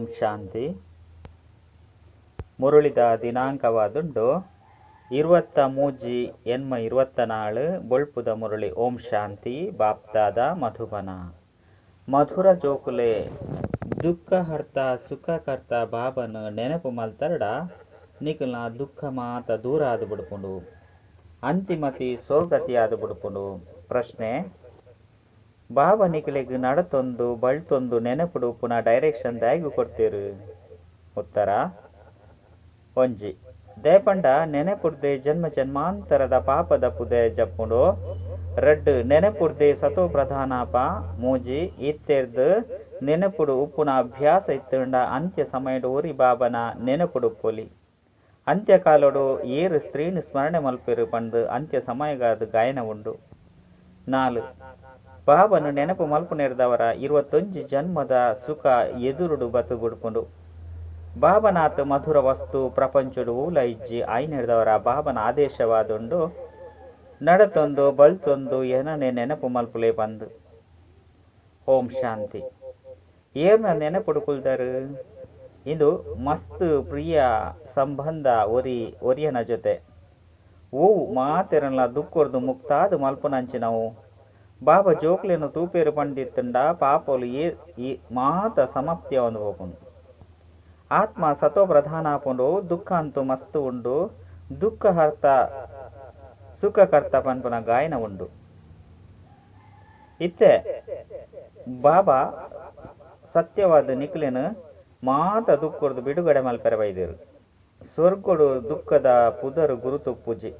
ಓಂ ಶಾಂತಿ. ಮುರುಳಿದ ದಿನಾಂಕವಾದುಂಡು ಇರುವತ್ತ ಮೂಜಿ ಎನ್ಮ ಇರುವತ್ತ ನಾಳು ಬೊಳ್ಪುದ ಮುರುಳಿ ಓಂ ಶಾಂತಿ ಬಾಪ್ತಾದ ಮಧುಬನ. ಮಧುರ ಜೋಕುಲೆ ದುಃಖ ಹರ್ತ ಸುಖ ಕರ್ತ ಬಾಬನ ನೆನಪು ಮಲ್ತರಡ, ನಿಖಲ್ನ ದುಃಖ ಮಾತ ದೂರ ಆದು ಬಿಡ್ಕೊಂಡು ಅಂತಿಮತಿ ಸೋಗತಿ ಆದು ಬಿಡ್ಕೊಂಡು ಪ್ರಶ್ನೆ ನಿಕಲಿಗೆ ನಡತೊಂದು, ಬಳ್ತೊಂದು ನೆನಪುಡು, ಪುನಃ ಡೈರೆಕ್ಷನ್ ದಾಯಿಗು ಕೊಡ್ತೀರು. ಉತ್ತರ, ಒಂಜಿ. ದೇಪಂಡ ನೆನಪುರ್ದೆ ಜನ್ಮ ಜನ್ಮಾಂತರದ ಪಾಪದ ಪುದೆ ಜಪ್ಪುಡು. ರಡ್ಡು ನೆನಪುರ್ದೆ ಸತೋ ಪ್ರಧಾನಪ ಮೂಜಿ, ಇತ್ತೆರ್ದು, ನೆನಪುಡು ಉಪ್ಪುನ ಅಭ್ಯಾಸ ಇತ್ತುಂಡ, ಅಂತ್ಯ ಸಮಯಡು ಊರಿ ಬಾಬನ ನೆನಪುಡು ಪೊಲಿ. ಅಂತ್ಯಕಾಲಡು ಏರು ಸ್ತ್ರೀನು ಸ್ಮರಣೆ ಮಲ್ಪಿರು ಪಂದು ಅಂತ್ಯ ಸಮಯಗಾದ ಗಾಯನ ಉಂಡು. ನಾಲು ಬಾಬನು ನೆನಪು ಮಲ್ಪು ನೆರೆದವರ ಇರುವತ್ತೊಂಜಿ ಜನ್ಮದ ಸುಖ ಎದುರುಡು ಬತು ಬಾಬನಾಥ್ ಮಧುರ ವಸ್ತು ಪ್ರಪಂಚಡು ಊಲ ಇಜ್ಜಿ ಆಯ್ನೆಡ್ದವರ ಬಾಬನ ಆದೇಶವಾದುಂಡು, ನಡತೊಂದು ಬಲ್ತೊಂದು ಏನನೆ ನೆನಪು ಮಲ್ಪುಲೆ ಬಂದು. ಓಂ ಶಾಂತಿ. ಏನ ನೆನಪುಡು ಕುಲ್ದರು? ಇದು ಮಸ್ತ್ ಪ್ರಿಯ ಸಂಬಂಧ ಒರಿ, ಒರಿಯನ ಜೊತೆ. ಓ ಮಾತೆರಲ್ಲ ದುಃಖರ್ದು ಮುಕ್ತಾದ ಮಲ್ಪುನಂಚಿನವು. ಜೋಕ್ಲೆನು ತೂಪೇರು ಪಂಡಿತ್ತಂಡ ಪಾಪಲು ಈ ಮಾತ ಸಮಾಪ್ತಿಯ ಒಂದು ಹೋಗುಂಡು ಆತ್ಮ ಸತೋ ಪ್ರಧಾನ ಆಪುಂಡು ದುಃಖ ಅಂತೂ ಮಸ್ತು ಉಂಡು ದುಃಖ ಹರ್ತ ಸುಖಕರ್ತ ಪನ್ಪುನ ಗಾಯನ ಉಂಡು. ಇತ್ತೆ ಬಾಬಾ ಸತ್ಯವಾದ ನಿಕ್ಲೆನು ಮಾತ ದುಃಖದ ಬಿಡುಗಡೆ ಮಲ್ಪೆರ ಬೈದೇರು. ಸ್ವರ್ಗಡು ದುಃಖದ ಪುದರು ಗುರುತು ಪೂಜೆ.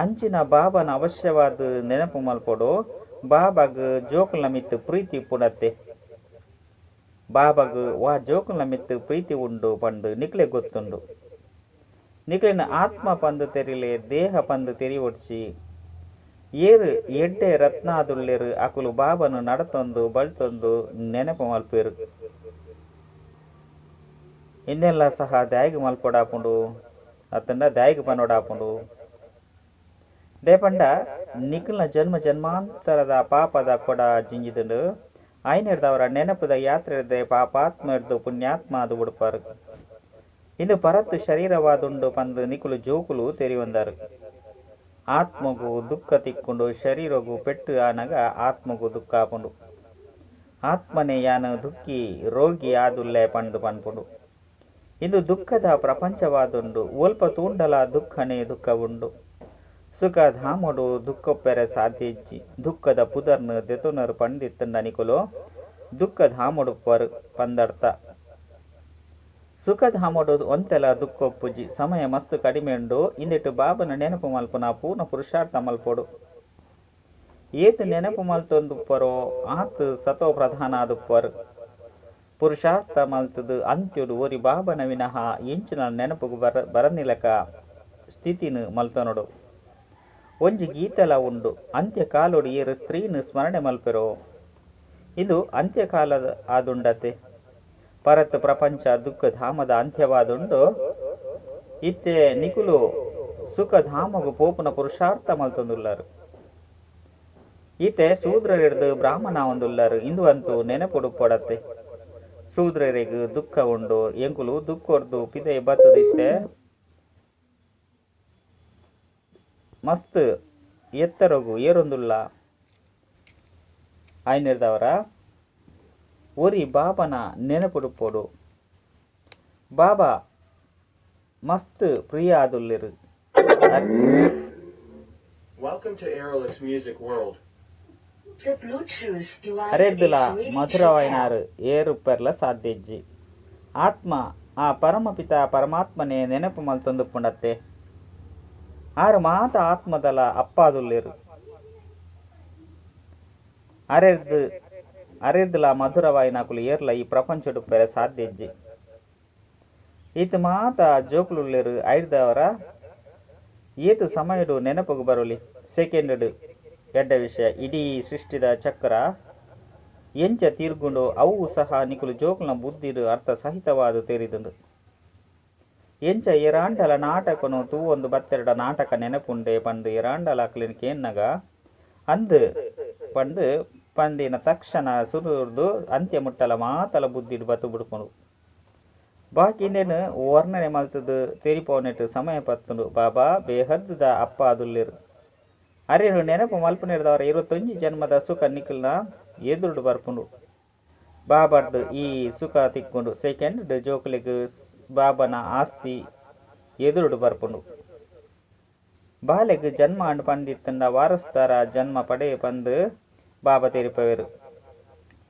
ಅಂಚಿನ ಬಾಬನ ಅವಶ್ಯವಾದ ನೆನಪು ಮಲ್ಪಡು ಬಾಬಾಗ ಜೋಕುಲ್ನ ಪ್ರೀತಿ ಪುಡತ್ತೆ ಬಾಬಾಗ ವಾ ಜೋಕುಲ್ನ ಪ್ರೀತಿ ಉಂಡು ಪಂಡು ನಿಕ್ಲೆ ಗೊತ್ತುಂಡು. ನಿಕ್ಲಿನ ಆತ್ಮ ಪಂದು ತೆರಿಲೆ, ದೇಹ ಪಂದು ತೆರಿ ಒಡ್ಚಿ ಏರು ಎಡ್ಡೆ ರತ್ನಾದುಲ್ಲೆರು ಅಕುಲು ಬಾಬನು ನಡತೊಂದು ಬಳ್ತೊಂದು ನೆನಪು ಮಲ್ಪೇರು. ಇನ್ನೆಲ್ಲ ಸಹ ದಾಯಿಗೆ ಮಲ್ಪೊಡಾಪುಂಡು ಅತ್ತಂಡ ದಾಯಿಗೆ ಪನೋಡಾಪುಂಡು. ದೇಪಂಡ ನಿಖಿಲ್ನ ಜನ್ಮ ಜನ್ಮಾಂತರದ ಪಾಪದ ಕೊಡ ಜಿಂಜಿದುಂಡು ಐನೆಡ್ದವರ ನೆನಪುದ ಯಾತ್ರೆ ಇರ್ದೆ ಪಾಪಾತ್ಮ ಇರ್ದು ಪುಣ್ಯಾತ್ಮ ಅದು ಉಡುಪಾರು ಇಂದು ಪರತ್ತು ಶರೀರವಾದುಂಡು ಪಂದು ನಿಕುಲು ಜೋಕುಲು ತೆರಿವಂದರು ಆತ್ಮಗು ದುಃಖ ತಿಕ್ಕೊಂಡು ಶರೀರಗು ಪೆಟ್ಟು ಆನಗ ಆತ್ಮಗು ದುಃಖ ಆಪುಂಡು ಆತ್ಮನೆ ಯಾನ ದುಃಖಿ ರೋಗಿ ಆದುಲ್ಲೆ ಪಂಡು ಪನ್ಪುಂಡು ಇದು ದುಃಖದ ಪ್ರಪಂಚವಾದುಂಡು ಒಲ್ಪ ತೂಂಡಲ ದುಃಖನೇ ದುಃಖ ಉಂಡು ಸುಖ ಧಾಮಡು ದುಃಖಪ್ಪೆರೆ ಸಾಧ್ಯಜ್ಜಿ ದುಃಖದ ಪುದರ್ನ ದೆತುನರು ಪಂಡಿತ್ತಂಡ ನಿಕುಲು ದುಃಖ ಧಾಮಡು ಪರ್ ಪಂದರ್ಥ ಸುಖ ಧಾಮಡು ಒಂತೆಲ ದುಃಖೊಪ್ಪುಜಿ, ಸಮಯ ಮಸ್ತು ಕಡಿಮೆ ಉಂಡು ಇಂದಿಟ್ಟು ಬಾಬನ ನೆನಪು ಮಲ್ಪುನ ಪೂರ್ಣ ಪುರುಷಾರ್ಥ ಮಲ್ಪೊಡು. ಏತು ನೆನಪು ಮಲ್ತೊಂದುಪ್ಪರೋ ಆತ್ ಸತೋ ಪ್ರಧಾನ ಆದುಪ್ಪರ್ ಪುರುಷಾರ್ಥ ಮಲ್ತದು ಅಂತ್ಯುಡು ಓರಿ ಬಾಬನ ವಿನಃ ಇಂಚಿನ ನೆನಪುಗು ಬರ, ಬರನಿಲಕ ಸ್ಥಿತಿನ ಮಲ್ತನೊಡು. ಒಂಜಿ ಗೀತಲ ಉಂಡು. ಅಂತ್ಯಕಾಲೊಡು ಏರು ಸ್ತ್ರೀನು ಸ್ಮರಣೆ ಮಲ್ಪೆರೋ. ಇದು ಅಂತ್ಯಕಾಲದ ಆದುಂಡತೆ. ಪರತ್ ಪ್ರಪಂಚ ದುಃಖ ಧಾಮದ ಅಂತ್ಯವಾದುಂಡು. ಇತ್ತೆ ನಿಕುಲು ಸುಖ ಧಾಮಗು ಪೋಪುನ ಪುರುಷಾರ್ಥ ಮಲ್ತೊಂದುಲ್ಲರು. ಈತೆ ಶೂದ್ರರಿಡ್ದು ಬ್ರಾಹ್ಮಣ ಒಂದುಲ್ಲರು. ಇಂದು ಅಂತೂ ನೆನಪುಡು ಪೊಡತ್ತೆ. ಶೂದ್ರರಿಗೂ ದುಃಖ ಉಂಡು. ಎಂಕುಲು ದುಃಖೊರ್ದು ಪಿದೆ ಬತ್ತದಿತ್ತೆ. ಮಸ್ತ್ ಎತ್ತರಗು ಏರೊಂದುಲ್ಲ. ಆಯ್ನಿರ್ದವರ ಒರಿ ಬಾಬನ ನೆನಪುಡುಪೋಡು. ಬಾಬಾ ಮಸ್ತ್ ಪ್ರಿಯ ಆದುಲ್ಲಿರು. To ಮಧುರವಾಯಿನಾರು ಏರು ಪೆರ್ಲ ಸಾಧ್ಯಜ್ಜಿ. ಆತ್ಮ ಆ ಪರಮಪಿತ ಪರಮಾತ್ಮನೇ ನೆನಪು ಮಲ್ತೊಂದು ಪುಂಡತ್ತೆ ಆರು ಮಾತ ಆತ್ಮದಲ ಅಪ್ಪಾದುಲ್ಲಿರು ಅರೆರ್ದು, ಅರೆರ್ದುಲ ಮಧುರವಾಯಿನಾಕುಲು ಏರ್ಲ ಈ ಪ್ರಪಂಚಡು ಪೆರೆ ಸಾಧ್ಯಜ್ಜಿ ಈತ ಮಾತ ಜೋಕುಲುಲ್ಲೆರು ಐದವರ ಏತು ಸಮಯಡು ನೆನಪುಗು ಬರುಲಿ ಸೆಕೆಂಡ್ ಎಡ್ಡ ವಿಷಯ, ಇಡೀ ಸೃಷ್ಟಿದ ಚಕ್ರ, ಎಂಚ ತೀರ್ಗುಂಡು, ಅವು ಸಹ ನಿಕುಲು ಜೋಕುಲ್ನ ಬುದ್ಧಿರು ಅರ್ಥ ಸಹಿತವಾದು ತೆರಿದುಂಡು. ಎಂಚ ಇರಾಂಡಲ ನಾಟಕನು ತೂ ಒಂದು ಬತ್ತೆರಡ ನಾಟಕ ನೆನಪುಂಡೆ ಪಂದು ಇರಾಂಡಲ ಅಕ್ಲಿನ ಕೇನ್ನಗ. ಅಂದು ಪಂದು ಪಂದಿನ ತಕ್ಷಣ ಸುರಿದು ಅಂತ್ಯ ಮುಟ್ಟಲ ಮಾತಲ ಬುದ್ಧಿಡು ಬತ್ತು ಬಿಡ್ಕೊಂಡು. ಬಾಕಿಂದೇನು ವರ್ಣನೆ ಮಲ್ತದು ತೆರಿಪವನೆಟ್ಟು ಸಮಯ ಪತ್ತುಂಡು. ಬಾಬಾ ಬೇಹದ್ದ ಅಪ್ಪ ಅದುಲ್ಲಿರು. ಅರೆ ನೆನಪು ಮಲ್ಪನಿರ್ದವರ ಇರುವತ್ತೊಂಜಿ ಜನ್ಮದ ಸುಖ ನಿಖಿಲ್ನ ಎದುರುಡು ಬರ್ಪುಂಡು. ಬಾಬಾರ್ದು ಈ ಸುಖ ತಿಕ್ಕೊಂಡು. ಸೆಕೆಂಡ್ ಜೋಕುಲಿಗ್ ಬಾಬನ ಆಸ್ತಿ ಎದುರುಡು ಬರ್ಪುಂಡು. ಬಾಲೆಗ್ ಜನ್ಮ ಅಂಡ್ ಪಂದಿತ್ತಂಡ ವಾರಸ್ತಾರ ಜನ್ಮ ಪಡೆ ಪಂದು ಬಾಬ ತೀರಿಪವೇರು.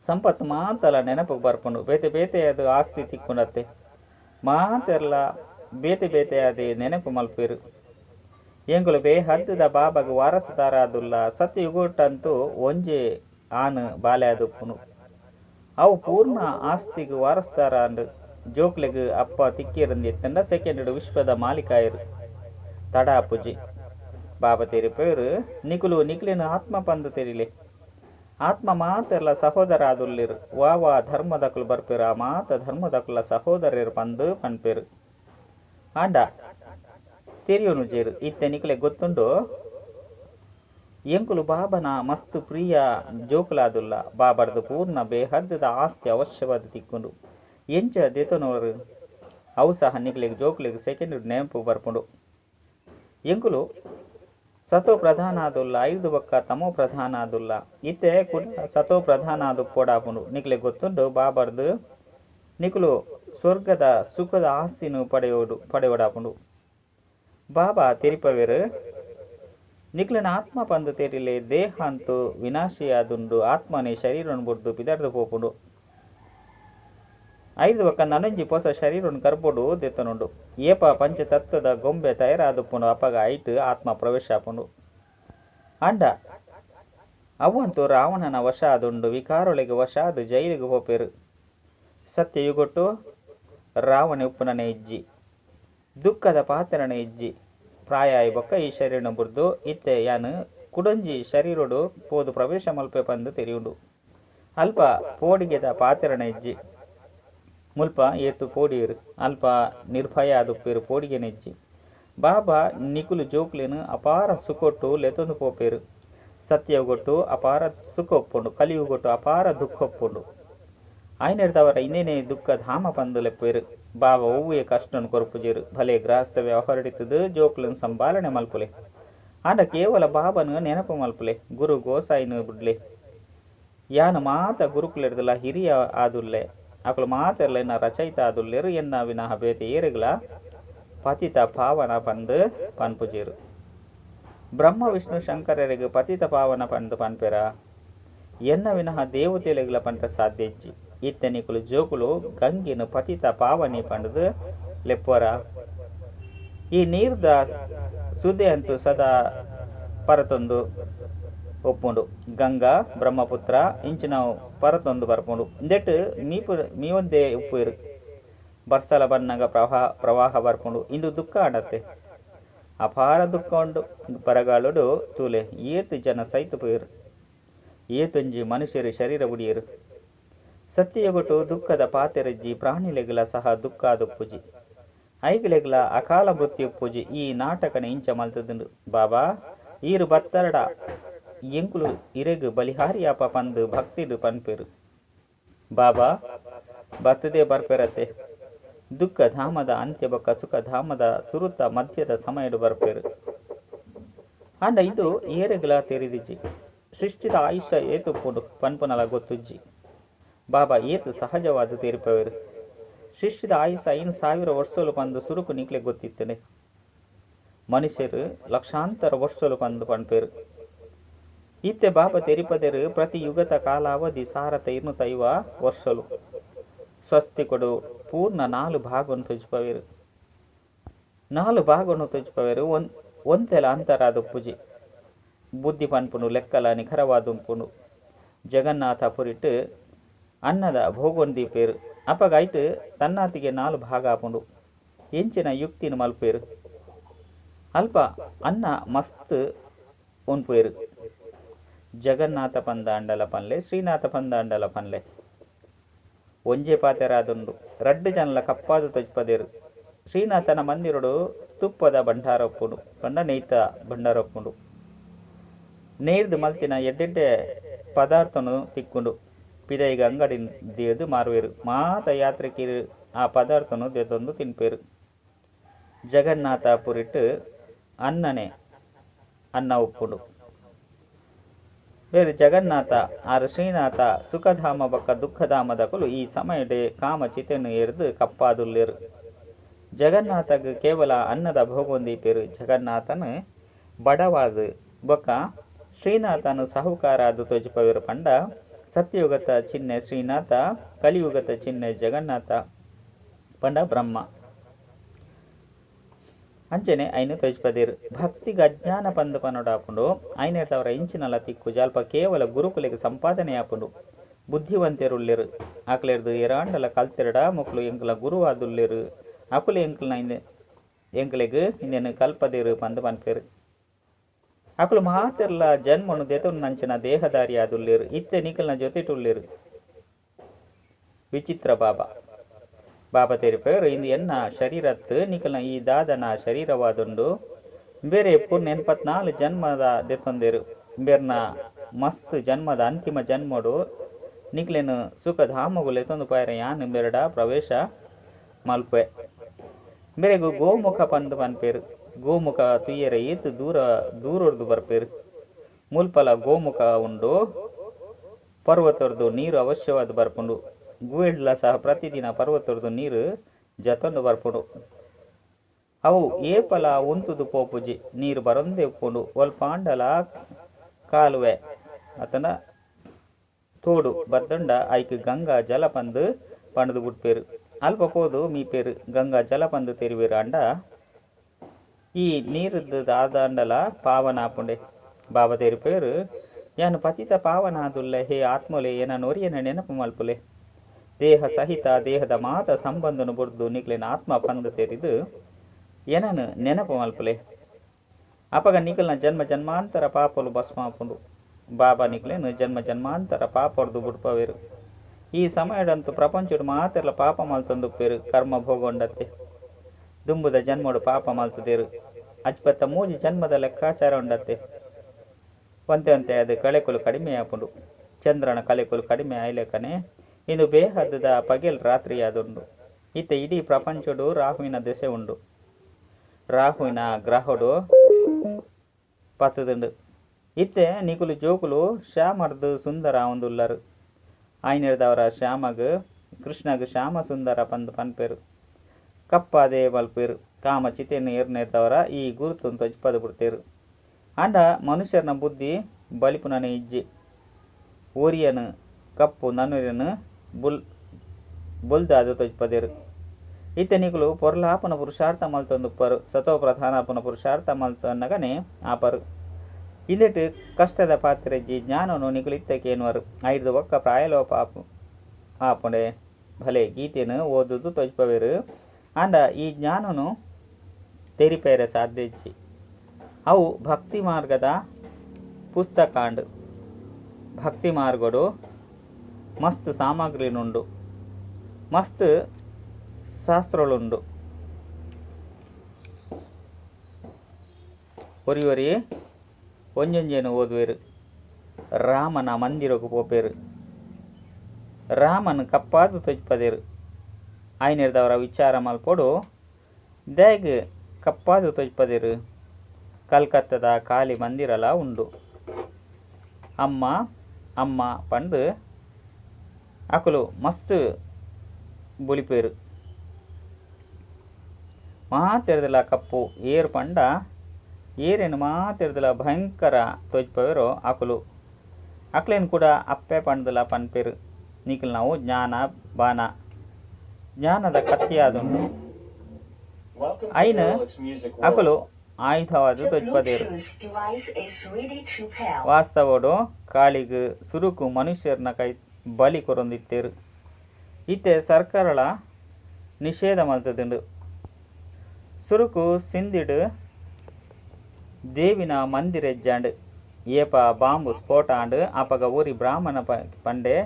ಸಂಪತ್ತು ಮಾತಲ್ಲ ನೆನಪಿಗೆ ಬರ್ಪುಂಡು. ಬೇತೆ ಬೇತೆ ಅದು ಆಸ್ತಿ ತಿಕ್ಕುನತ್ತೆ. ಮಾತೆಲ್ಲ ಬೇತೆ ಬೇತೆ ಅದೇ ನೆನಪು ಮಲ್ಪೇರು. ಎಂಗುಲು ಬೇ ಹದ್ದದ ಬಾಬಾಗ ವಾರಸದಾರ ಅದುಲ್ಲ ಸತ್ಯ ಯುಗುಟ್ಟಂತೂ ಒಂಜೆ ಆನ್ ಬಾಲೆ ಅದುಪ್ಪುನು ಅವು ಪೂರ್ಣ ಆಸ್ತಿಗೆ ವಾರಸ್ತಾರ ಅಂಡ್ ಜೋಕ್ಲೆಗ್ ಅಪ್ಪ ತಿಕ್ಕಿರಂದಿತ್ತಂಡ ಸೆಕೆಂಡ್ ವಿಶ್ವದ ಮಾಲಿಕಾಯರು ತಡ ಅಪ್ಪುಜಿ. ಬಾಬಾ ತೆರಿಪೇರು ನಿಕುಲು ನಿಕ್ಲಿನ ಆತ್ಮ ಪಂದು ತೆರಿಲೆ. ಆತ್ಮ ಮಾತೆಲ್ಲ ಸಹೋದರ ಆದುಲ್ಲಿರು ವಾ ವಾ, ಧರ್ಮದಕುಲು ಬರ್ಪೇರು. ಆ ಮಾತ ಧರ್ಮದಕುಲ ಸಹೋದರರು ಪಂದು ಪನ್ಪೇರು ಆಂಡ, ತೆರಿಯೋನು ಜೇರು. ಇತ್ತೆ ನಿಕ್ಲೆ ಗೊತ್ತುಂಡು? ಎಂಕುಲು ಬಾಬನ ಮಸ್ತ್ ಪ್ರಿಯ ಜೋಕುಲಾದುಲ್ಲ. ಬಾಬರ್ದು ಪೂರ್ಣ ಬೇಹದ್ದದ ಆಸ್ತಿ ಅವಶ್ಯವಾದ ತಿಕ್ಕೊಂಡು ಎಂಚ ದೇತನವರು ಅವು ಸಹ ನಿಕ್ಲೆಗ್ ಜೋಕ್ಲಿಗೆ ಸೆಕೆಂಡ್ ನೆನಪು ಬರ್ಪುಂಡು. ಎಂಕುಲು ಸತೋ ಪ್ರಧಾನ ಆದುಲ್ಲ ಐದು ಬಕ್ಕ ತಮೋ ಪ್ರಧಾನ ಆದುಲ್ಲ ಇತ್ತೆ ಕೂಡ ಸತೋ ಪ್ರಧಾನ ಆದು ನಿಕ್ಲೆ ಗೊತ್ತುಂಡು ಬಾಬರ್ದು ನಿಕುಲು ಸ್ವರ್ಗದ ಸುಖದ ಆಸ್ತಿನು ಪಡೆಯೋಡು ಪಡೆಯೋಡಾಪುಂಡು ಬಾಬಾ ತಿರಿಪವೇರು, ನಿಕ್ಲನ ಆತ್ಮ ಪಂದು ತೇರಿಲೆ ದೇಹ ಅಂತೂ ವಿನಾಶಿಯಾದುಂಡು, ಆತ್ಮನೇ ಶರೀರವನ್ನು ಬುಡ್ದು ಬಿದರ್ದು ಪೋಪುಂಡು. ಐದು ಒಕ್ಕ ನನಂಜಿ ಪೊಸ ಶರೀರನ್ ಕರ್ಪೊಡು ದೆತ್ತನುಂಡು. ಏಪ ಪಂಚತತ್ವದ ಗೊಂಬೆ ತಯಾರಾದುಪ್ಪುಂಡು ಅಪಗ ಐಟ್ ಆತ್ಮ ಪ್ರವೇಶ ಆಪುಂಡು ಅಂಡ ಅವಂತೂ ರಾವಣನ ವಶ ಆದುಂಡು ವಿಕಾರೊಳಗೆ ವಶ ಆದು ಜೈಲಿಗೆ ಹೋಪೇರು. ಸತ್ಯ ಯುಗೊಟ್ಟು, ರಾವಣ ಉಪ್ಪುನನೆ ಇಜ್ಜಿ. ದುಃಖದ ಪಾತ್ರನೆ ಇಜ್ಜಿ. ಪ್ರಾಯ ಬೊಕ್ಕ ಈ ಶರೀರನ ಬುರ್ದು, ಇತ್ತೆ ಯಾನು ಕುಡಂಜಿ ಶರೀರಡು ಪೋದು ಪ್ರವೇಶ ಮಲ್ಪೆ ಬಂದು ತೆರೆಯುಂಡು. ಅಲ್ಪ ಪೋಡಿಗೆದ ಪಾತ್ರನ ಇಜ್ಜಿ. ಮುಲ್ಪ ಏತು ಪೋಡಿಯರು ಅಲ್ಪ ನಿರ್ಭಯ ಪೇರು ಪೋಡಿಗೆ ನೆಜ್ಜಿ. ಬಾಬಾ ನಿಕುಲು ಜೋಕ್ಲೇನು ಅಪಾರ ಸುಕೊಟ್ಟು ಲೆತೊಂದು ಪೋಪೇರು. ಸತ್ಯಗೊಟ್ಟು ಅಪಾರ ಸುಖ ಒಪ್ಪುಂಡು ಕಲಿಯುಗೊಟ್ಟು ಅಪಾರ ದುಃಖ ಒಪ್ಪುಂಡು ಆಯ್ನೆಡ್ದವರ ಇನ್ನೇನೆ ದುಃಖ ಧಾಮ ಪಂದು ಲೆಪ್ಪೇರು ಬಾಬಾ ಒವ್ವೇ ಕಷ್ಟನು ಕೊರಪುಜೇರು, ಭಲೆ ಗೃಹಸ್ಥ ವ್ಯವಹರಿತದು ಜೋಕ್ಲನ್ ಸಂಭಾಲನೆ ಮಲ್ಪುಲೆ. ಆಂಡ ಕೇವಲ ಬಾಬನು ನೆನಪು ಮಲ್ಪುಲೆ, ಗುರು ಗೋಸಾಯಿನ ಬಿಡ್ಲೆ. ಯಾನು ಮಾತ ಗುರುಕುಲೆರ್ದಲ ಹಿರಿಯ ಆದುಲ್ಲೆ. ಅಕಲು ಮಾತೆಲ್ಲ ಎನ್ನ ರಚಯಿತ ಎನ್ನ ವಿನಃ ಬೇತೆ ಏರೆಗ್ಲ ಪತಿತ ಪಾವನ ಪಂದು ಪನ್ಪುಜೀರು ಬ್ರಹ್ಮ ವಿಷ್ಣು ಶಂಕರರಿಗೆ ಪತಿತ ಪಾವನ ಪಂದು ಪನ್ಪೆರ ಎನ್ನ ವಿನಃ ದೇವತೆಲೆಗ್ಲ ಪಂಟ ಸಾಧ್ಯ ಇತ್ತನಿಕುಲು ಜೋಕುಲು ಗಂಗಿನ ಪತಿತ ಪಾವನಿ ಪಂಡದು ಲೆಪ್ಪರ ಈ ನೀರ್ದ ಸುದೆ ಅಂತೂ ಸದಾ ಪರತೊಂದು ಒಪ್ಪುಂಡು. ಗಂಗಾ, ಬ್ರಹ್ಮಪುತ್ರ ಇಂಚಿನ ಪರತೊಂದು ಬರ್ಪುಂಡು. ಇಂದೆಟ್ ಮೀಪು ಮೀವೊಂದೇ ಉಪ್ಪು ಇರು. ಬರ್ಸಲ ಬಣ್ಣಗ ಪ್ರವಾಹ ಪ್ರವಾಹ ಬರ್ಪುಂಡು. ಇಂದು ದುಃಖ ಆಡತ್ತೆ ಅಪಾರ ದುಃಖ ಉಂಡು. ಪರಗಾಲುಡು ತೂಲೆ. ಏತು ಜನ ಸೈತು ಪೋಯಿರು ಏತೊಂಜಿ ಮನುಷ್ಯರು ಶರೀರ ಬುಡಿಯರು. ಸತ್ಯಗೊಟ್ಟು ದುಃಖದ ಪಾತೆರಜ್ಜಿ, ಪ್ರಾಣಿಲೆಗಲ ಸಹ ದುಃಖ ದುಪ್ಪುಜಿ ಐಗಲೆಗಲ ಅಕಾಲ ಮೃತ್ಯು ಪೂಜಿ ಈ ನಾಟಕನ ಇಂಚ ಮಲ್ತದುಂಡು. ಬಾಬಾ, ಈರು ಬತ್ತರಡ. ಎಂಕುಲು ಇರೆಗು ಬಲಿಹಾರಿಯಾಪ ಪಂದು ಭಕ್ತಿಡು ಪನ್ಪೆರು. ಬಾಬಾ, ಬರ್ತದೆ ಬರ್ಪೆರತೆ. ದುಃಖ ಧಾಮದ ಅಂತ್ಯ ಬೊಕ್ಕ ಸುಖ ಧಾಮದ ಸುರುತ ಮಧ್ಯದ ಸಮಯಡು ಬರ್ಪೆರು. ಆಂಡ ಇದು ಏರೆಗಲ ತೆರಿದಿಜಿ. ಸೃಷ್ಟಿದ ಆಯುಷ್ಯ ಏತು ಪುಡು ಪನ್ಪುನಲ ಗೊತ್ತುಜ್ಜಿ. ಬಾಬಾ ಏತು ಸಹಜವಾದ ತೀರ್ಪವೇರು. ಸೃಷ್ಟಿದ ಆಯುಷ ಐನು ಸಾವಿರ ವರ್ಷಲು ಬಂದು ಸುರುಕು ನಿಕ್ಲೆ ಗೊತ್ತಿತ್ತನೆ. ಮನುಷ್ಯರು ಲಕ್ಷಾಂತರ ವರ್ಷಲು ಬಂದು ಪನ್ಪೇರು. ತೆರಿಪದರು ಪ್ರತಿ ಯುಗತ ಕಾಲಾವಧಿ ಸಾರತ ತೈವ ವರ್ಷಲು. ಸ್ವಸ್ತಿ ಕೊಡು, ಪೂರ್ಣ ನಾಲು ಭಾಗವನ್ನು ತುಜ್ಪವೇರು ನಾಲು ಭಾಗವನ್ನು ತುಜ್ಪವೇರು ಒನ್ ಒಂತೆಲ ಅಂತರಾದ ಪೂಜೆ. ಬುದ್ಧಿ ಪನ್ಪುನು ಲೆಕ್ಕಲ ನಿಖರವಾದುಂಪುನು ಜಗನ್ನಾಥ ಪುರಿಟ್ಟು, ಅನ್ನದ ಭೋಗೊಂದಿ ಪೇರು ಅಪಗಾಯ್ತು, ತನ್ನಾತಿಗೆ ನಾಲು ಭಾಗ ಆಪುಂಡು ಎಂಚಿನ ಯುಕ್ತಿನ ಮಲ್ಪೇರು. ಅಲ್ಪ ಅನ್ನ ಮಸ್ತ್ ಉನ್ಪೇರು ಜಗನ್ನಾಥ ಪಂದ ಅಂಡಲ ಪನ್ಲೆ ಶ್ರೀನಾಥ ಪಂದ ಅಂಡಲ ಪನ್ಲೆ ಒಂಜೆ ಪಾತೆರಾದುಂಡು ರಡ್ಡು ಜನಲ ಕಪ್ಪಾದು ತೊಜ್ಪದಿರು. ಶ್ರೀನಾಥನ ಮಂದಿರುಡು ತುಪ್ಪದ ಭಂಡಾರೊಪ್ಪುಂಡು ಪಂಡ ನೇಯ್ತ ಭಂಡಾರಪ್ಪುಂಡು ನೇರ್ದು ಮಲ್ತಿನ ಎಡ್ಡೆಡ್ಡೆ ಪದಾರ್ಥನು ತಿಕ್ಕುಂಡು. ಪಿದೈಗ ಅಂಗಡಿ ದೇದು ಮಾರುವೆರು. ಮಾತ ಯಾತ್ರೆಕಿರು ಆ ಪದಾರ್ಥನು ದೆತೊಂದು ತಿನ್ಪೇರು. ಜಗನ್ನಾಥ ಪುರಿಟ್ಟು ಅನ್ನನೆ ಅನ್ನ ಉಪ್ಪುಡು ಬೇರೆ ಜಗನ್ನಾಥ, ಆರ್ ಶ್ರೀನಾಥ ಸುಖಧಾಮ ಬಕ್ಕ ದುಃಖಧಾಮದಕಲು ಈ ಸಮಯಡೆ ಕಾಮ ಚಿತೆನು ಏರಿದು ಕಪ್ಪಾದುಲ್ಲಿರು. ಜಗನ್ನಾಥಗ್ ಕೇವಲ ಅನ್ನದ ಭೋಗೊಂದಿ ಜಗನ್ನಾಥನ ಜಗನ್ನಾಥನು ಬಡವಾದು ಬೊಕ್ಕ ಶ್ರೀನಾಥನು ಸಾಹುಕಾರ ಅದು ತೋಜಿಪವಿರು ಪಂಡ ಸತ್ಯಯುಗತ ಚಿಹ್ನೆ ಶ್ರೀನಾಥ, ಕಲಿಯುಗತ ಚಿಹ್ನೆ ಜಗನ್ನಾಥ ಪಂಡ ಬ್ರಹ್ಮ. ಅಂಚನೆ ಐನು ತೋಜ್ಪದಿರು ಭಕ್ತಿಗೆ ಅಜ್ಞಾನ ಪಂದು ಪನ್ನೋಡಾಪುಂಡು ಐನ ತವರ ಇಂಚಿನಲ ತಿಕ್ಕು, ಜಾಲ್ಪ ಕೇವಲ ಗುರುಕುಲಿಗೆ ಸಂಪಾದನೆ ಆಪುಂಡು. ಬುದ್ಧಿವಂತರುಳ್ಳಿರು. ಆಕಲೆರ್ದು ಎರಾಂಡಲ ಕಲ್ತೆರಡ ಮಕ್ಕಳು ಎಂಕಲ ಗುರುವಾದುಳ್ಳಿರು. ಅಕುಲು ಎಂಕಲ್ನ ಇಂದೆ, ಎಂಕಲಿಗೆ ಇಂದೆನು ಕಲ್ಪದಿರು ಪಂದು ಪನ್ಪೇರು ಅಕುಲು ಮಾತೆರ್ಲ ಜನ್ಮನು ದೆತನು ನಂಚಿನ ದೇಹದಾರಿ ಆದುಲ್ಲೇರು ಇತ್ತೆ ನಿಕಲ್ನ ಜೊತೆಟುಳ್ಳಿರು. ವಿಚಿತ್ರ ಬಾಬಾ. ಬಾಬಾ ತೆರಿಪೇರು ಇಂದು ಎನ್ನ ಶರೀರತ್ತು ನಿಕಲ್ನ ಈ ದಾದನ ಶರೀರವಾದುಂಡು. ಬೇರೆ ಪೂರ್ಣ ಎನ್ಪತ್ನಾಲ್ ಜನ್ಮದ ದೆತ್ತೊಂದೇರು. ಬೇರ್ನ ಮಸ್ತ್ ಜನ್ಮದ ಅಂತಿಮ ಜನ್ಮಡು ನಿಕ್ಲೆನು ಸುಖಧಾಮಗುಲೆ ತಂದು ಪಾಯರ ಯಾನ್ ಬೆರಡ ಪ್ರವೇಶ ಮಲ್ಪೆ ಬೇರೆ ಗೋಮುಖ ಪಂದು ಪನ್ಪೇರು. ಗೋಮುಖ ತುಯ್ಯರ ಈತ್ ದೂರ ದೂರೊರ್ದು ಬರ್ಪೇರು. ಮುಲ್ಪಲ ಗೋಮುಖ ಉಂಡು. ಪರ್ವತರ್ದು ನೀರು ಅವಶ್ಯವಾದ ಬರ್ಪುಂಡು. ಗೂವೆಡ್ಲ ಸಹ ಪ್ರತಿದಿನ ಪರ್ವತದ ನೀರು ಜತೊಂದು ಬರ್ಪುಂಡು. ಅವು ಏಪಲ ಉಂತುದು ಪೋಪುಜಿ, ನೀರು ಬರೊಂದೆ ಉಪ್ಪುಂಡು. ಒಲ್ಪಾಂಡಲ ಕಾಲುವೆ ಅತನ ತೋಡು ಬದ್ದಂಡ ಐಕ್ ಗಂಗಾ ಜಲ ಪಂದು ಪಂಡದು ಬಿಟ್ಪೇರು ಅಲ್ಪ ಕೋದು ಮೀಪೇರು, ಗಂಗಾ ಜಲ ಪಂದು ತೆರಿವೇರು ಅಂಡ ಈ ನೀರದ್ದು ಆದಂಡಲ ಪಾವನ ಆಪುಂಡೆ. ಬಾಬಾ ತೆರಿಪೇರು, ಯಾನು ಪತಿತ ಪಾವನ ಆದುಲ್ಲ, ಹೇ ಆತ್ಮಲೆ ಏನ ನೊರಿಯನ ನೆನಪು ಮಲ್ಪುಲೆ? ದೇಹ ಸಹಿತ ದೇಹದ ಮಾತ ಸಂಬಂಧನು ಬುರ್ದು ನಿಕ್ಲಿನ ಆತ್ಮ ಪಂದು ತೆರಿದು ಏನನ್ನು ನೆನಪು ಮಲ್ಪಲೆ? ಅಪಗ ನಿಕಲ್ನ ಜನ್ಮ ಜನ್ಮಾಂತರ ಪಾಪಲು ಭಸ್ಮಾಪುಂಡು ಬಾಬಾ ನಿಕ್ಲೆನು ಜನ್ಮ ಜನ್ಮಾಂತರ ಪಾಪರ್ದು ಬುಡ್ಪವೇರು. ಈ ಸಮಯದಂತೂ ಪ್ರಪಂಚಡು ಮಾತೆರ್ಲ ಪಾಪ ಮಲ್ತಂದುಪ್ಪೇರು ಕರ್ಮ ಭೋಗೊಂಡತ್ತೆ. ದುಂಬುದ ಜನ್ಮಡು ಪಾಪ ಮಲ್ತದೇರು. ಅಜ್ಪತ್ತ ಮೂಜಿ ಜನ್ಮದ ಲೆಕ್ಕಾಚಾರ ಉಂಡತ್ತೆ. ಒಂತೆ ಒಂತೆ ಅದು ಕಳೆಕೊಲು ಕಡಿಮೆ ಆಪುಂಡು ಚಂದ್ರನ ಕಳೆಕೊಲು ಕಡಿಮೆ ಆಯ್ಲೆಕನೆ ಇಂದು ಬೇಹದ್ದದ ಪಗೆಲ್ ರಾತ್ರಿ ಆದುಂಡು ಇತ್ತ ಇಡೀ ಪ್ರಪಂಚಡು ರಾಹುವಿನ ದೆಸೆ ಉಂಡು ರಾಹುವಿನ ಗ್ರಹಡು ಪತ್ತದುಂಡು ಇತ್ತೆ ನಿಕುಲು ಜೋಕುಲು ಶ್ಯಾಮರ್ದು ಸುಂದರ ಒಂದುಲ್ಲರು. ಆಯ್ನಿಡ್ದವರ ಶ್ಯಾಮಗ್, ಕೃಷ್ಣಗ್ ಶ್ಯಾಮ ಸುಂದರ ಪಂದು ಪನ್ಪೇರು. ಕಪ್ಪಾದೆ ಬಲ್ಪೇರು. ಕಾಮ ಚಿತೆಯನ್ನು ಏರ್ನೇರ್ದವರ ಈ ಗುರುತು ತೊಜ್ಪದ ಬಿಡ್ತೇರು ಅಂಡ ಮನುಷ್ಯರನ ಬುದ್ಧಿ ಬಲಿಪುನನೆ ಇಜ್ಜಿ. ಓರಿಯನು, ಕಪ್ಪು ನನುರಿಯನು ಬುಲ್ ಬುಲ್ದಾದು ತೊಜ್ಪದೇರು ಇತನಿಗಳು ಪೊರ್ಲಾಪನ ಪುರುಷಾರ್ಥ ಮಲ್ತೊಂದುಪ್ಪರು ಸತೋ ಪ್ರಧಾನಾಪನ ಪುರುಷಾರ್ಥ ಮಲ್ತನ್ನಗನೆ ಆಪರು ಇಲ್ಲಿಟ್ಟು ಕಷ್ಟದ ಪಾತ್ರೆಜ್ಜಿ ಜ್ಞಾನನು ನಿಗುಲಿತ್ತಕೇನುವರು ಐದು ಒಕ್ಕ ಪ್ರಾಯಲೋಪ ಆಪು, ಆಪುಂಡೆ. ಭಲೆ ಗೀತೆಯನ್ನು ಓದುದು ತೊಜ್ಪವೇರು ಅಂಡ ಈ ಜ್ಞಾನನು ತೆರಿಪೇರೆ ಸಾಧ್ಯಜ್ಜಿ ಅವು ಭಕ್ತಿ ಮಾರ್ಗದ ಪುಸ್ತಕಾಂಡ್. ಭಕ್ತಿ ಮಾರ್ಗಡು ಮಸ್ತ್ ಸಾಮಗ್ರಿನುಂಡು ಮಸ್ತ್ ಶಾಸ್ತ್ರಗಳುಂಡು ಒರಿ ಒರಿ ಒಂಜೊಂಜೇನು ಓದುವೆರು? ರಾಮನ ಮಂದಿರಕ್ಕೆ ಪೋಪೇರು. ರಾಮನ್ ಕಪ್ಪಾದು ತೊಜ್ಪದೇರು. ಆಯ್ನಿರ್ದವರ ವಿಚಾರ ಮಲ್ಪೊಡು ದೇಗ್ ಕಪ್ಪಾದು ತೊಜ್ಪದೇರು? ಕಲ್ಕತ್ತದ ಖಾಲಿ ಮಂದಿರಲ ಉಂಡು ಅಮ್ಮ ಅಮ್ಮ ಪಂಡು ಅಕುಲು ಮಸ್ತ್ ಬೊಲಿಪೇರು ಮಾತೆರ್ದಲ ಕಪ್ಪು ಏರು ಪಂಡ, ಏರೇನು ಮಾತೆರ್ದಲ ಭಯಂಕರ ತೊಜ್ಪವೇರೋ ಅಕುಲು. ಅಕ್ಲೇನು ಕೂಡ ಅಪ್ಪೆ ಪಂಡದಲ ಪನ್ಪೇರು ನಿಖಿಲ್ ನಾವು ಜ್ಞಾನ ಬಾನ. ಜ್ಞಾನದ ಕತ್ತಿಯಾದುಂಡು ಐನ ಅಕಲು ಆಯುಧವಾದ pair. ವಾಸ್ತವಡು ಕಾಳಿಗ್ ಸುರುಕು ಮನುಷ್ಯರನ್ನ ಕೈ ಬಲಿ ಕೊರೊಂದಿತ್ತೇರು. ಇತ್ತೆ ಸರ್ಕಾರಳ ನಿಷೇಧ ಮಲ್ತದುಂಡು ಸುರುಕು ಸಿಂದಿಡು ದೇವಿನ ಮಂದಿರೆಜ್ಜಾಂಡ್ ಏಪ ಬಾಂಬು ಸ್ಫೋಟ ಆಂಡ್. ಆಪಗ ಊರಿ ಬ್ರಾಹ್ಮಣ ಪಂಡೆ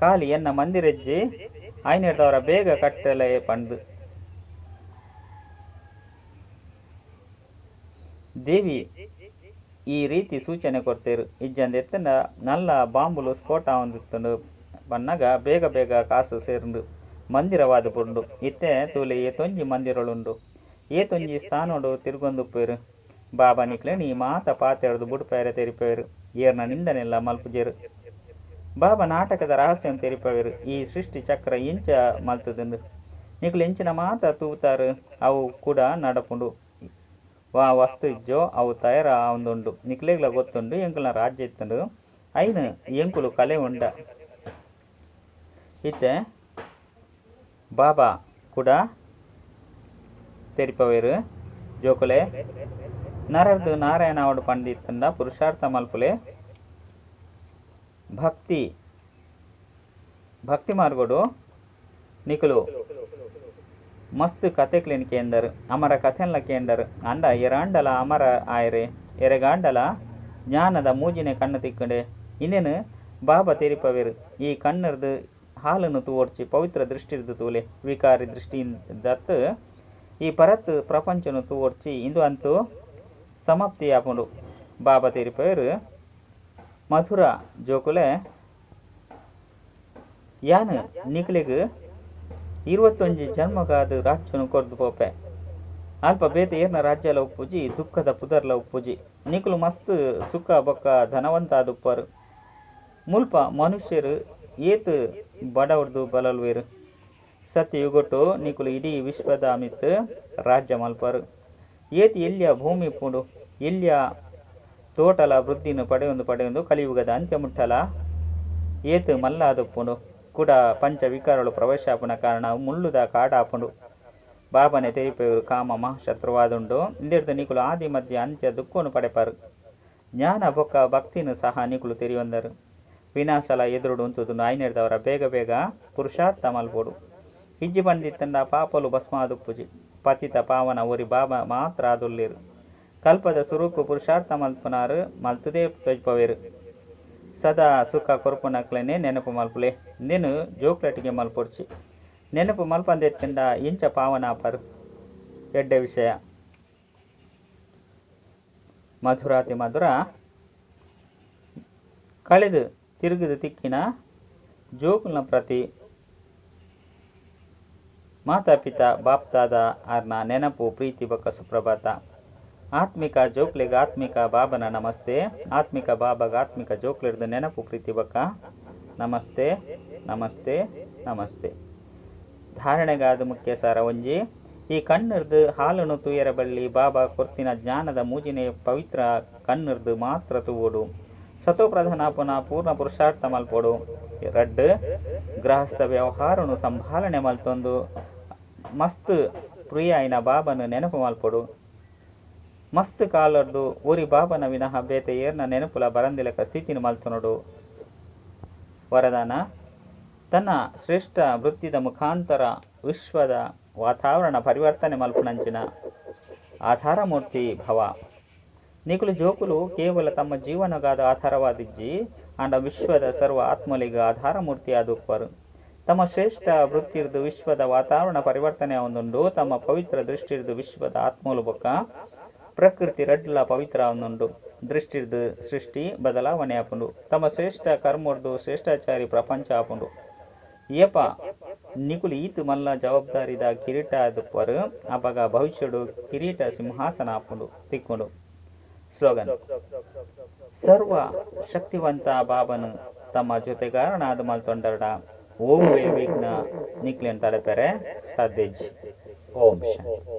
ಕಾಲಿ ಎನ್ನ ಮಂದಿರೆಜ್ಜಿ ಐನೆಡ್ದವರ ಬೇಗ ಕಟ್ಟಲೆ ಪಂಡು ದೇವಿ ಈ ರೀತಿ ಸೂಚನೆ ಕೊಡ್ತೇರು. ಇಜ್ಜಂದ ಎತ್ತನ, ನಲ್ಲ ಬಾಂಬುಲು ಸ್ಫೋಟ ಹೊಂದಿತ್ತುಂಡು ಬನ್ನಗ ಬೇಗ ಬೇಗ ಕಾಸು ಸೇರುಂಡು ಮಂದಿರವಾದ ಪುಂಡು ಇತ್ತೆ ತೂಲೆ ತೊಂಜಿ ಮಂದಿರಳುಂಡು. ತೊಂಜಿ ಸ್ಥಾನೋಡು ತಿರುಗೊಂದುಪ್ಪೇರು ಬಾಬಾ ನಿಕ್ಲೆ ನೀ ಮಾತ ಪಾತೆರದು ಬುಡ್ಪೇರೆ ತೆರಿಪೇರು. ಏರ್ನ ನಿಂದನೆಲ್ಲ ಮಲ್ಪುಜೇರು. ಬಾಬಾ ನಾಟಕದ ರಹಸ್ಯವನ್ನು ತೆರಿಪವೇರು ಈ ಸೃಷ್ಟಿ ಚಕ್ರ ಇಂಚ ಮಲ್ತದಂದು. ನಿಕ್ಲು ಇಂಚಿನ ಮಾತ ತೂತಾರು. ಅವು ಕೂಡ ನಡಪುಂಡು. ವಾ ವಸ್ತು ಇಜ್ಜೋ, ಅವು ತಯಾರ ಆವೊಂದುಂಡು. ನಿಕ್ಲೆಗ್ಲ ಗೊತ್ತುಂಡು, ಎಂಕಲ್ನ ರಾಜ್ಯ ಇತ್ತುಂಡು. ಐನು ಎಂಕುಲು ಕಲೆ ಉಂಡ. ಇತ್ತೆ. ಬಾಬಾ ಕೂಡ ತೆರಿಪವೇರು. ಜೋಕುಲೆ. ನರದು ನಾರಾಯಣ ಅವಡು ಪಂಡಿತಂಡ ಪುರುಷಾರ್ಥ ಮಲ್ಪುಲೆ. ಭಕ್ತಿ. ಭಕ್ತಿ ಮಾರ್ಗೋಡು. ನಿಕುಲು. ಮಸ್ತ್ ಕಥೆಕ್ಲಿನ್ ಕೇಂದರ್ ಅಮರ ಕಥೆನ್ಲ ಕೇಂದರ್. ಅಂಡ ಎರಾಂಡಲ ಅಮರ ಆಯರೆ. ಎರೆಗಾಂಡಲ ಜ್ಞಾನದ ಮೂಜಿನ ಕಣ್ಣು ತಿಕ್ಕಂಡೆ. ಇನ್ನೇನು? ಬಾಬಾ ತೆರಿಪವೇರು. ಈ ಕಣ್ಣರ್ದು ಹಾಲನ್ನು ತೋರ್ಚಿ ಪವಿತ್ರ ದೃಷ್ಟಿರ್ದು ತೋಲೆ, ವಿಕಾರಿ ದತ್ತ ಈ ಪರತ್ ಪ್ರಪಂಚನು ತೋರ್ಚಿ ಇಂದು ಅಂತೂ ಸಮಾಪ್ತಿ ಆಪುಂಡು ಬಾಬಾ ತೆರಿಪವೇರು ಮಧುರ ಜೋಕುಲೆ, ಯಾನ್ ನಿಕ್ಲೆಗ್ ಇರುವತ್ತೊಂಜಿ ಜನ್ಮಗಾದ ರಾಜ್ಯನು ಕೊರ್ದು ಪೋಪೆ. ಅಲ್ಪ ಬೇತ ಏರ್ನ ರಾಜ್ಯಲ ಉಪ್ಪುಜಿ, ದುಃಖದ ಪುದರ್ಲ ಉಪ್ಪುಜಿ. ನಿಕ್ಲು ಮಸ್ತ್ ಸುಖ ಬೊಕ್ಕ ಧನವಂತ ಆದುಪ್ಪರು ಮುಲ್ಪ ಮನುಷ್ಯರು ಏತ್ ಬಡವರ್ದು ಬಲಲ್ವೇರು ಸತ್ಯ ಯುಗಟು ನಿಕುಲು ಇಡೀ ವಿಶ್ವದ ಅಮಿತ್ ರಾಜ್ಯ ಮಲ್ಪರು. ಏತ್ ಎಲ್ಲಿಯ ಭೂಮಿ ಪುಂಡು ಎಲ್ಯ ತೋಟಲ ವೃದ್ಧಿನ ಪಡೆಯೊಂದು ಪಡೆಯೊಂದು ಕಲಿಯುಗದ ಅಂತ್ಯ ಮುಟ್ಟಲ. ಏತ್ ಮಲ್ಲಾದುಪ್ಪುಂಡು ಕೂಡ ಪಂಚ ವಿಕಾರಗಳು ಪ್ರವೇಶಾಪನ ಕಾರಣ ಮುಳ್ಳುದ ಕಾಡಾಪುಂಡು ಬಾಬನೆ ತೆರಿಪೆಯವರು ಕಾಮ ಮಹಾಶತ್ರುವಾದುಂಡು ಇಂದಿರ್ದು ನಿಕುಲು ಆದಿ ಮಧ್ಯ ಅಂತ್ಯ ದುಃಖವನ್ನು ಪಡೆಪರು. ಜ್ಞಾನ ಬೊಕ್ಕ ಭಕ್ತಿನ ಸಹ ನಿಕುಲು ತೆರಿಯೊಂದರು. ವಿನಾಶಲ ಎದುರುಡು ಉಂತುದು ಐನೆರ್ದವರ ಬೇಗ ಬೇಗ ಪುರುಷಾರ್ಥ ಮಲ್ಬೋಡು ಹಿಜ್ಜಿ ಬಂದಿತ್ತಂಡ ಪಾಪಲು ಭಸ್ಮಾದುಪ್ಪುಜಿ. ಪತಿತ ಪಾವನ ಒರಿ ಬಾಬ ಮಾತ್ರ ಅದುಲ್ಲಿರು. ಕಲ್ಪದ ಸುರೂಪು ಪುರುಷಾರ್ಥ ಮಲ್ಪನಾರು, ಮಲ್ತುದೇ ತೊಜ್ಪವೇರು. ಸದಾ ಸುಖ ಕೊರ್ಪುನಕ್ಲೆನೆ ನೆನಪು ಮಲ್ಪುಲೆ. ನೀನು ಜೋಕ್ಲಟಿಗೆ ಮಲ್ಪೊಡ್ಚಿ. ನೆನಪು ಮಲ್ಪಂದೆತ್ತಿಂದ ಇಂಚ ಪಾವನಾಪರು ಎಡ್ಡೆ ವಿಷಯ. ಮಧುರಾತಿ ಮಧುರ. ಕಳೆದು ತಿರುಗಿದು ತಿಕ್ಕಿನ ಜೋಕುಲ್ನ ಪ್ರತಿ ಮಾತಾಪಿತ ಬಾಪ್ತಾದ ಆರ್ನ ನೆನಪು, ಪ್ರೀತಿ ಬಕ್ಕ ಸುಪ್ರಭಾತ ಆತ್ಮಿಕ ಜೋಕ್ಲೆಗ್ ಆತ್ಮಿಕ ಬಾಬನ ನಮಸ್ತೆ. ಆತ್ಮಿಕ ಬಾಬಗ ಆತ್ಮಿಕ ಜೋಕ್ಲೆಡ್ದು ನೆನಪು, ಪ್ರೀತಿ, ಬಕ್ಕ. ನಮಸ್ತೆ ನಮಸ್ತೆ ನಮಸ್ತೆ. ಧಾರಣೆಗಾದ ಮುಖ್ಯ ಸಾರ ಒಂಜಿ, ಈ ಕಣ್ಣಿರ್ದು ಹಾಲನ್ನು ತೂಯರ ಬಳ್ಳಿ, ಬಾಬಾ ಕೊರ್ತಿನ ಜ್ಞಾನದ ಮೂಜಿನೆ ಪವಿತ್ರ ಕಣ್ಣಿರ್ದು ಮಾತ್ರ ತೂವೋಡು. ಪೂರ್ಣ ಪುರುಷಾರ್ಥ ಮಲ್ಪೋಡು. ರಡ್ ಗೃಹಸ್ಥ ವ್ಯವಹಾರನು ಸಂಭಾಲನೆ ಮಲ್ತೊಂದು ಮಸ್ತ್ ಪ್ರಿಯ ಐನ ಬಾಬನು ನೆನಪು ಮಲ್ಪೊಡು. ಮಸ್ತ್ ಕಾಲರ್ದು ಊರಿ ಬಾಬನ ವಿನಃ ಬೇತೆ ಏರ್ನ ನೆನಪುಲ ಬರಂದಿಲಕ ಸ್ಥಿತಿನ ಮಲ್ತುನೊಡು. ವರದಾನ, ತನ್ನ ಶ್ರೇಷ್ಠ ವೃತ್ತಿದ ಮುಖಾಂತರ ವಿಶ್ವದ ವಾತಾವರಣ ಪರಿವರ್ತನೆ ಮಲ್ಪುನಂಚಿನ. ಆಧಾರಮೂರ್ತಿ ಭವ. ನಿಕುಲು ಜೋಕುಲು ಕೇವಲ ತಮ್ಮ ಜೀವನಗಾದ ಆಧಾರವಾದಿಜ್ಜಿ ಆಂಡ ವಿಶ್ವದ ಸರ್ವ ಆತ್ಮಲಿಗ ಆಧಾರಮೂರ್ತಿ ಆದುಪ್ಪರು ತಮ್ಮ ಶ್ರೇಷ್ಠ ವೃತ್ತಿರ್ದು ವಿಶ್ವದ ವಾತಾವರಣ ಪರಿವರ್ತನೆ ಒಂದುಂಡು ತಮ್ಮ ಪವಿತ್ರ ದೃಷ್ಟಿರ್ದು ವಿಶ್ವದ ಆತ್ಮಲು ಬೊಕ್ಕ ಪ್ರಕೃತಿ ರಡ್ಲ ಪವಿತ್ರ ಒಂದುಂಡು ದೃಷ್ಟಿರ್ದು ಸೃಷ್ಟಿ ಬದಲಾವಣೆ ಆಪುಂಡು. ತಮ್ಮ ಶ್ರೇಷ್ಠ ಕರ್ಮರ್ದು ಶ್ರೇಷ್ಠಾಚಾರಿ ಪ್ರಪಂಚ ಆಪುಂಡು. ಏಪ, ನಿಕುಲು ಈತು ಮಲ್ಲ ಜವಾಬ್ದಾರಿದ ಕಿರೀಟ ಆದಪ್ಪರು ಅಪಗ ಭವಿಷ್ಯಡು ಕಿರೀಟ ಸಿಂಹಾಸನ ಆಪುಂಡು, ತಿಕ್ಕೊಂಡು. ಸ್ಲೋಗನ್. ಸರ್ವ ಶಕ್ತಿವಂತ ಬಾಬನು ತಮ್ಮ ಮಲ್ ಮಲ್ತೊಂಡರಡ ಓಂ ವೇ ವಿಘ್ನ ನಿಕ್ಲೆನ್ ತಡಪೆರೆ ಸಾಧ್ಯಜ್ ಓಂ ಶಾಂತಿ